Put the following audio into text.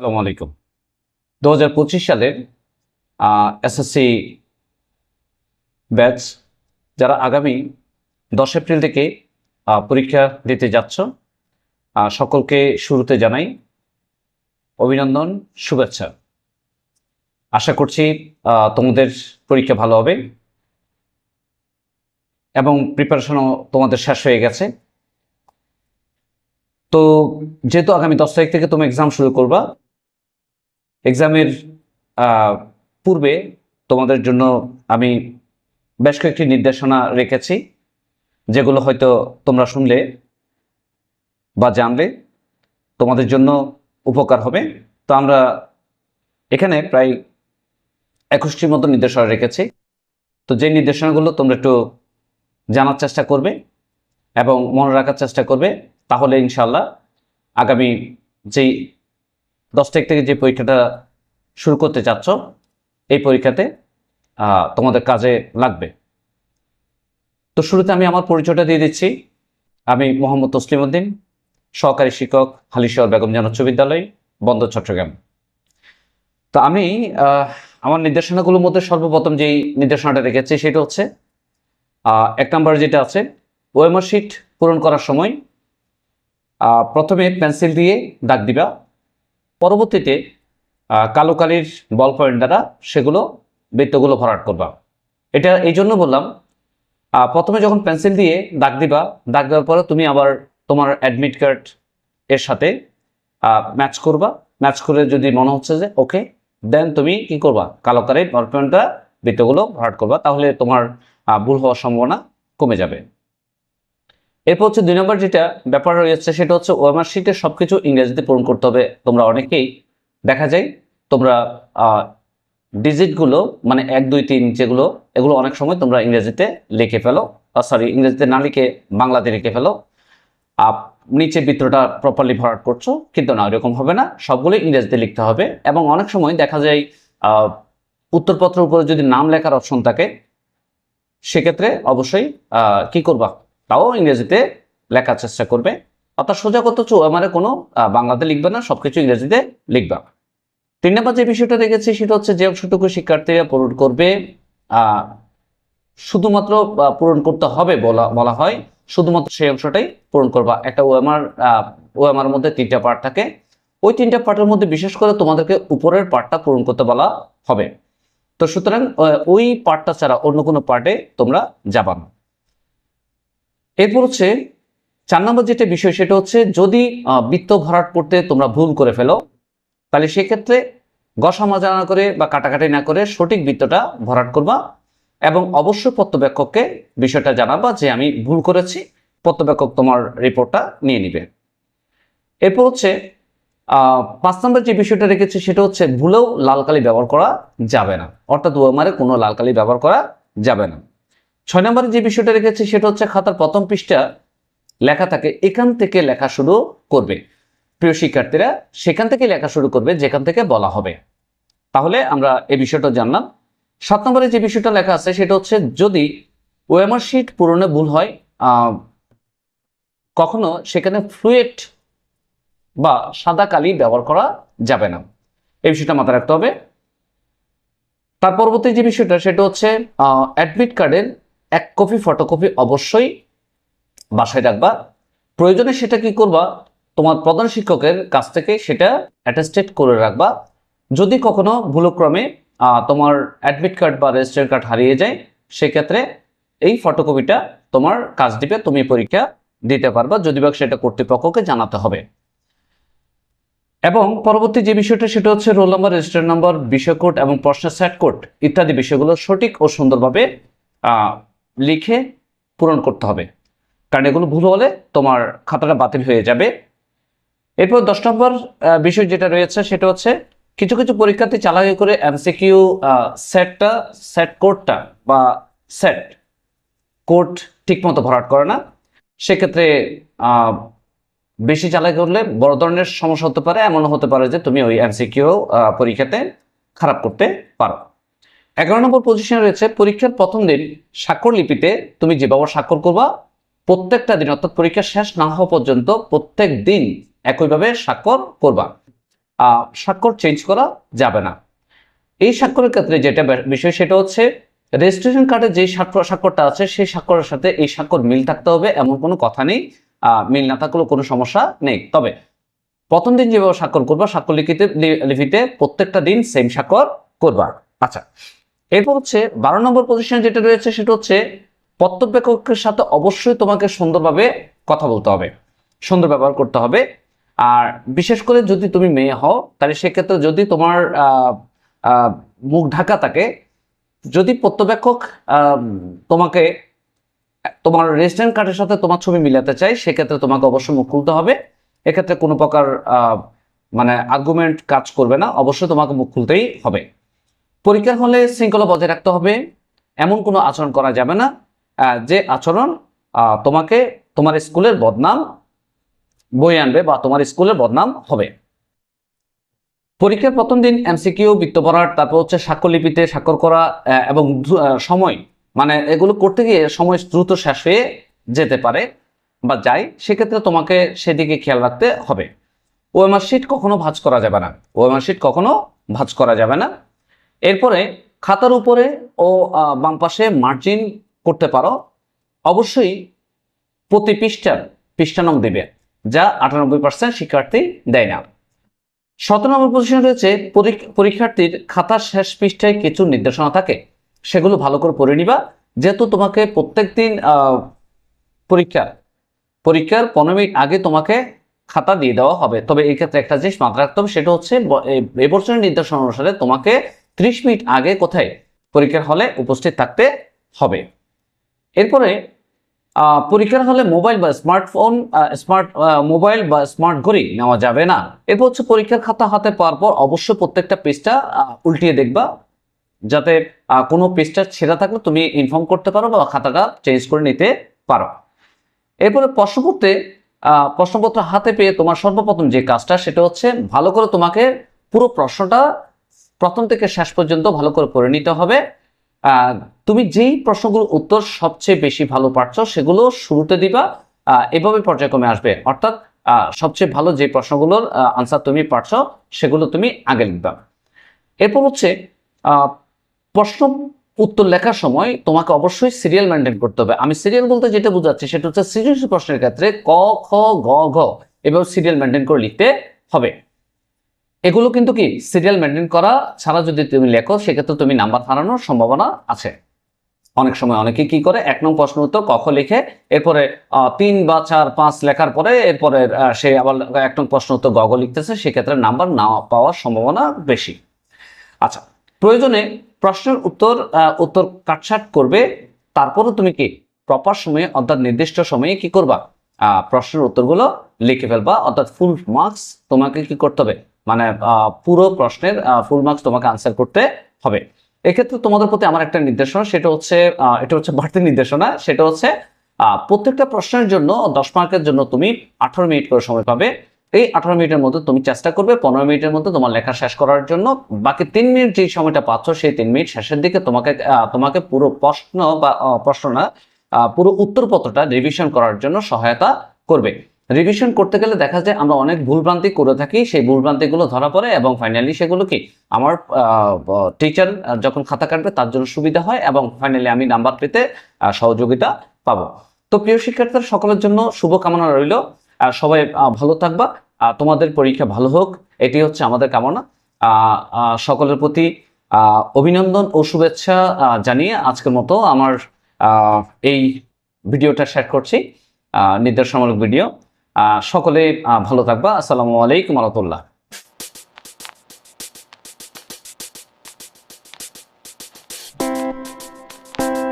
আসসালামু আলাইকুম। দু হাজার পঁচিশ সালের এসএসসি ব্যাচ যারা আগামী দশ এপ্রিল থেকে পরীক্ষা দিতে যাচ্ছ সকলকে শুরুতে জানাই অভিনন্দন, শুভেচ্ছা। আশা করছি তোমাদের পরীক্ষা ভালো হবে এবং প্রিপারেশনও তোমাদের শেষ হয়ে গেছে। তো, যেহেতু আগামী দশ তারিখ থেকে তুমি এক্সাম শুরু করবা এক্সামের পূর্বে তোমাদের জন্য আমি বেশ কয়েকটি নির্দেশনা রেখেছি, যেগুলো হয়তো তোমরা শুনলে বা জানলে। তোমাদের জন্য উপকার হবে। তো আমরা এখানে প্রায় একুশটির মতো নির্দেশনা রেখেছি। তো যে নির্দেশনাগুলো তোমরা একটু জানার চেষ্টা করবে এবং মনে রাখার চেষ্টা করবে, তাহলে ইনশাল্লাহ আগামী যেই দশ তারিখ থেকে যে পরীক্ষাটা শুরু করতে চাচ্ছ, এই পরীক্ষাতে তোমাদের কাজে লাগবে। তো শুরুতে আমি আমার পরিচয়টা দিয়ে দিচ্ছি। আমি মোহাম্মদ তসলিম উদ্দিন, সহকারী শিক্ষক, হালিশহর বেগম জান উচ্চ বিদ্যালয়, বন্দর, চট্টগ্রাম। তো আমি আমার নির্দেশনাগুলোর মধ্যে সর্বপ্রথম যেই নির্দেশনাটা রেখেছি সেটা হচ্ছে এক নম্বর যেটা আছে ওয়েমার শিট পূরণ করার সময় প্রথমে পেন্সিল দিয়ে দাগ দিবা। পরবর্তীতে কালো কালির বল পয়েন্ট দ্বারা সেগুলো বৃত্তগুলো ভরাট করবা। এটা এই জন্য বললাম প্রথমে যখন পেন্সিল দিয়ে দাগ দিবা, দাগ দেওয়ার পরে তুমি আবার তোমার অ্যাডমিট কার্ড এর সাথে ম্যাচ করবা। ম্যাচ করে যদি মনে হচ্ছে যে, ওকে, দেন তুমি কি করবা? কালো কালির বল পয়েন্টটা বৃত্তগুলো ভরাট করবা, তাহলে তোমার ভুল হওয়ার সম্ভাবনা কমে যাবে। এরপর হচ্ছে দুই নম্বর যেটা ব্যাপার রয়েছে সেটা হচ্ছে ওএমআর শিটে সব কিছু ইংরেজিতে পূরণ করতে হবে। তোমরা অনেকেই দেখা যায় তোমরা ডিজিটগুলো মানে এক দুই তিন যেগুলো এগুলো অনেক সময় তোমরা ইংরেজিতে লিখে ফেলো। সরি ইংরেজিতে না লিখে বাংলাতে লিখে ফেলো। নিচে বৃত্তটা প্রপারলি ভরাট করছ কিন্তু না এরকম হবে না। সবগুলো ইংরেজিতে লিখতে হবে। এবং অনেক সময় দেখা যায় আহ, উত্তরপত্রের উপরে যদি নাম লেখার অপশন থাকে সেক্ষেত্রে অবশ্যই কি করবা? তাও ইংরেজিতে লেখার চেষ্টা করবে। অর্থাৎ সোজা হচ্ছে আমার কোনো বাংলাতে লিখবে না, সবকিছু ইংরেজিতে লিখবা। তিন নম্বর যে বিষয়টা দেখেছি, সেটা হচ্ছে যে অংশটুকু শিক্ষার্থীরা পূরণ করবে শুধুমাত্র পূরণ করতে হবে বলা বলা হয়, শুধুমাত্র সেই অংশটাই পূরণ করবা। একটা ওএমআর ওএমআর মধ্যে তিনটা পার্ট থাকে। ওই তিনটা পার্টের মধ্যে বিশেষ করে তোমাদেরকে উপরের পার্টটা পূরণ করতে বলা হবে। তো সুতরাং ওই পার্টটা ছাড়া অন্য কোনো পার্টে তোমরা যাবা না। এরপর হচ্ছে চার নম্বর যেটা বিষয়, সেটা হচ্ছে যদি বৃত্ত ভরাট করতে তোমরা ভুল করে ফেলো, তাহলে সেক্ষেত্রে গসা মাজা না করে বা কাটাকাটি না করে সঠিক বৃত্তটা ভরাট করবা এবং অবশ্যই পত্রব্যাক্ষককে বিষয়টা জানাবা যে আমি ভুল করেছি পত্রব্যাক্ষক তোমার রিপোর্টটা নিয়ে নিবে। এরপর হচ্ছে পাঁচ নম্বর যে বিষয়টা রেখেছি, সেটা হচ্ছে ভুলেও লাল কালি ব্যবহার করা যাবে না। অর্থাৎ ওএমআরে কোনো লাল কালি ব্যবহার করা যাবে না। ছয় নম্বরে যে বিষয়টা রেখেছি, সেটা হচ্ছে খাতার প্রথম পৃষ্ঠা লেখা থাকে, এখান থেকে লেখা শুরু করবে। প্রিয় শিক্ষার্থীরা, সেখান থেকে লেখা শুরু করবে, যেখান থেকে বলা হবে। তাহলে আমরা এই বিষয়টা জানলাম। সাত নম্বরে যে বিষয়টা লেখা আছে, সেটা হচ্ছে যদি ওএমআর শিট পূরণে ভুল হয় কখনো সেখানে ফ্লুয়েট বা সাদা কালি ব্যবহার করা যাবে না। এই বিষয়টা মাথায় রাখতে হবে। তার পরবর্তী যে বিষয়টা, সেটা হচ্ছে অ্যাডমিট কার্ডের এক কপি ফটোকপি অবশ্যই বাসায় রাখবা। প্রয়োজনে সেটা কি করবা? তোমার প্রধান শিক্ষকের কাছ থেকে সেটা অ্যাটেস্টেড করে রাখবা। যদি কখনো ভুলক্রমে তোমার অ্যাডমিট কার্ড বা রেজিস্টার কার্ড হারিয়ে যায়, সেক্ষেত্রে এই ফটোকপিটা তোমার কাজ দিবে, তুমি পরীক্ষা দিতে পারবা। যদি বা সেটা কর্তৃপক্ষকে জানাতে হবে। এবং পরবর্তী যে বিষয়টা, সেটা হচ্ছে রোল নাম্বার রেজিস্টার নাম্বার বিষয় কোড এবং প্রশ্নের সেট কোড ইত্যাদি বিষয়গুলো সঠিক ও সুন্দরভাবে লিখে পূরণ করতে হবে। কারণ এগুলো ভুল হলে তোমার খাতাটা বাতিল হয়ে যাবে। এরপর দশ নম্বর বিষয় যেটা রয়েছে সেটা হচ্ছে কিছু কিছু পরীক্ষার্থী চালাকি করে এমসিকিউ সেটটা সেট কোডটা বা সেট কোড ঠিকমতো ভরাট করে না। সেক্ষেত্রে বেশি চালাকি করলে বড় ধরনের সমস্যা হতে পারে এমন হতে পারে যে তুমি ওই এমসিকিউ পরীক্ষাতে খারাপ করতে পারো। এগারো নম্বর পজিশনে রয়েছে পরীক্ষার প্রথম দিন স্বাক্ষর লিপিতে তুমি যেভাবে স্বাক্ষর করবা, প্রত্যেকটা দিন অর্থাৎ পরীক্ষা শেষ না হওয়া পর্যন্ত প্রত্যেক দিন একইভাবে স্বাক্ষর করবা। স্বাক্ষর চেঞ্জ করা যাবে না। এই স্বাক্ষরের ক্ষেত্রে যেটা বিষয় সেটা হচ্ছে রেজিস্ট্রেশন কার্ডে যে স্বাক্ষর, স্বাক্ষরটা আছে সেই স্বাক্ষরের সাথে এই স্বাক্ষর মিল থাকতে হবে, এমন কোনো কথা নেই। মিল না থাকলেও কোনো সমস্যা নেই। তবে প্রথম দিন যেভাবে স্বাক্ষর করবা, স্বাক্ষর লিখিতে লিপিতে প্রত্যেকটা দিন সেম স্বাক্ষর করবা। আচ্ছা এরপর হচ্ছে বারো নম্বর পজিশন যেটা রয়েছে সেটা হচ্ছে পত্রব্যাপকের সাথে অবশ্যই তোমাকে সুন্দরভাবে কথা বলতে হবে, সুন্দর ব্যবহার করতে হবে। আর বিশেষ করে যদি তুমি মেয়ে হও, তাহলে সেক্ষেত্রে যদি তোমার মুখ ঢাকা থাকে, যদি প্রত্যবেক্ষক তোমাকে, তোমার রেজিস্ট্রেন্ট কার্ডের সাথে তোমার ছবি মিলাতে চাই সেক্ষেত্রে তোমাকে অবশ্যই মুখ খুলতে হবে। এক্ষেত্রে কোনো প্রকার মানে আর্গুমেন্ট কাজ করবে না, অবশ্যই তোমাকে মুখ খুলতেই হবে। পরীক্ষার হলে শৃঙ্খলা বজায় রাখতে হবে। এমন কোনো আচরণ করা যাবে না। যে আচরণ তোমাকে তোমার স্কুলের বদনাম বয়ে আনবে বা তোমার স্কুলের বদনাম হবে। পরীক্ষার প্রথম দিন এমসিকিউ বৃত্তপরার তারপর হচ্ছে স্বাক্ষরলিপিতে স্বাক্ষর করা এবং সময় মানে এগুলো করতে গিয়ে সময় দ্রুত শেষ হয়ে যেতে পারে বা যায়, সেক্ষেত্রে তোমাকে সেদিকে খেয়াল রাখতে হবে। ওএমআর শিট কখনো ভাঁজ করা যাবে না। ওএমআর শিট কখনো ভাঁজ করা যাবে না। এরপরে খাতার উপরে ও বাম পাশে মার্জিন করতে পারো। অবশ্যই প্রতি পৃষ্ঠার পৃষ্ঠা নং দেবে যা আটানব্বই পার্সেন্ট শিক্ষার্থী দেয় না। সতেরো নম্বর পজিশনে রয়েছে পরীক- পরীক্ষার্থীর খাতার শেষ পৃষ্ঠায় কিছু নির্দেশনা থাকে। সেগুলো ভালো করে পড়ে নিবা। যেহেতু তোমাকে প্রত্যেকদিন আহ, পরীক্ষা পরীক্ষার পনেরো মিনিট আগে তোমাকে খাতা দিয়ে দেওয়া হবে। তবে এই ক্ষেত্রে একটা জিনিস মাথায় রাখতে হবে সেটা হচ্ছে এবছরের নির্দেশনা অনুসারে তোমাকে ত্রিশ মিনিট আগে কোথায় পরীক্ষার হলে উপস্থিত থাকতে হবে? এরপরে পরীক্ষার হলে মোবাইল বা স্মার্টফোন স্মার্ট মোবাইল বা স্মার্ট ঘড়ি নেওয়া যাবে না। এরপর হচ্ছে পরীক্ষার খাতা হাতে পাওয়ার পর অবশ্যই প্রত্যেকটা পেজটা উল্টিয়ে দেখবা। যাতে কোনো পেজটা ছেঁড়া থাকলে তুমি ইনফর্ম করতে পারো বা খাতাটা চেঞ্জ করে নিতে পারো। এরপরে প্রশ্নপত্রে প্রশ্নপত্র হাতে পেয়ে তোমার সর্বপ্রথম যে কাজটা, সেটা হচ্ছে ভালো করে তোমাকে পুরো প্রশ্নটা প্রথম থেকে শেষ পর্যন্ত ভালো করে পড়ে নিতে হবে। তুমি যেই প্রশ্নগুলোর উত্তর সবচেয়ে বেশি ভালো পারছ সেগুলো শুরুতে দিবা এভাবে পর্যায়ক্রমে আসবে। অর্থাৎ সবচেয়ে ভালো যে প্রশ্নগুলোর আনসার তুমি পারছ সেগুলো তুমি আগে লিখবা। এরপর হচ্ছে প্রশ্ন উত্তর লেখার সময় তোমাকে অবশ্যই সিরিয়াল মেনটেন করতে হবে। আমি সিরিয়াল বলতে যেটা বোঝাচ্ছি সেটা হচ্ছে সৃজনশীল প্রশ্নের ক্ষেত্রে ক, খ, গ, ঘ এভাবে সিরিয়াল মেনটেন করে লিখতে হবে। এগুলো কিন্তু কি সিরিয়াল মেনটেন করা ছাড়া যদি তুমি লেখো, সেক্ষেত্রে তুমি নাম্বার হারানোর সম্ভাবনা আছে। অনেক সময় অনেকে কি করে, এক নং প্রশ্ন উত্তর কখ লিখে, এরপরে তিন বা চার, পাঁচ লেখার পরে, এরপরে সে আবার এক নং প্রশ্ন উত্তর গগ লিখতেছে, সেক্ষেত্রে নাম্বার না পাওয়ার সম্ভাবনা বেশি। আচ্ছা প্রয়োজনে প্রশ্নের উত্তর উত্তর কাটছাট করবে তারপরও তুমি কি প্রপার সময়ে, অর্থাৎ নির্দিষ্ট সময়ে কি করবা? প্রশ্নের উত্তরগুলো লিখে ফেলবা, অর্থাৎ ফুল মার্কস তোমাকে কি করতে হবে? মানে পুরো প্রশ্নের ফুল মার্কস তোমাকে আনসার করতে হবে। এক্ষেত্রে তোমাদের প্রতি আমার একটা নির্দেশনা, সেটা হচ্ছে এটা হচ্ছে বাড়তি নির্দেশনা, সেটা হচ্ছে প্রত্যেকটা প্রশ্নের জন্য দশ মার্কের জন্য তুমি আঠারো মিনিট করে সময় পাবে। এই আঠারো মিনিটের মধ্যে তুমি চেষ্টা করবে পনেরো মিনিটের মধ্যে তোমার লেখা শেষ করার জন্য। বাকি তিন মিনিট যে সময়টা পাচ্ছ, সেই তিন মিনিট শেষের দিকে তোমাকে তোমাকে পুরো প্রশ্ন বা প্রশ্ন না পুরো উত্তরপত্রটা রিভিশন করার জন্য সহায়তা করবে। রিভিশন করতে গেলে দেখা যায় আমরা অনেক ভুলভ্রান্তি করে থাকি, সেই ভুলভ্রান্তিগুলো ধরা পড়ে এবং ফাইনালি সেগুলো কি? আমার টিচার যখন খাতা কাটবে তার জন্য সুবিধা হয় এবং ফাইনালি আমি নাম্বার পেতে সহযোগিতা পাবো। তো প্রিয় শিক্ষার্থীরা, সকলের জন্য শুভকামনা রইল। সবাই ভালো থাকবা। তোমাদের পরীক্ষা ভালো হোক। এটি হচ্ছে আমাদের কামনা। সকলের প্রতি অভিনন্দন ও শুভেচ্ছা জানিয়ে আজকের মতো আমার এই ভিডিওটা শেয়ার করছি। নির্দেশনামূলক ভিডিও। সকলে ভালো থাকবা। আসসালামু আলাইকুম রহমতুল্লাহ।